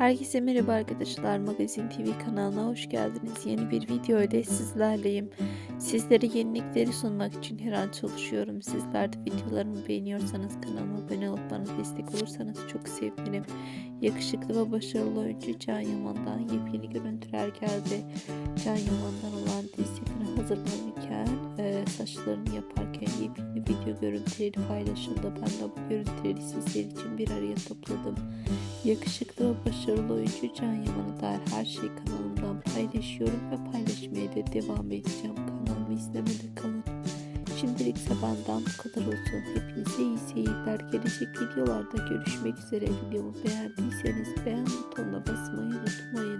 Herkese merhaba arkadaşlar. Magazin TV kanalına hoş geldiniz. Yeni bir video ile sizlerleyim. Sizlere yenilikleri sunmak için her an çalışıyorum. Sizler de videolarımı beğeniyorsanız kanalıma abone olup bana destek olursanız çok sevinirim. Yakışıklı ve başarılı oyuncu Can Yaman'dan yepyeni görüntüler geldi. Can Yaman'dan olan dizisine hazırlanırken saçlarını yaparken yepyeni video görüntüleri paylaşıldı. Ben de bu görüntüleri sizler için bir araya topladım. Yakışıklı ve başarılı oyuncu Can Yaman'a dair her şeyi kanalımdan paylaşıyorum ve paylaşmaya da devam edeceğim. Kanalımı izlemede kalın. Şimdilik benden bu kadar olsun. Hepinize iyi seyirler. Gelecek videolarda görüşmek üzere. Videomu beğendiyseniz beğen butonuna basmayı unutmayın.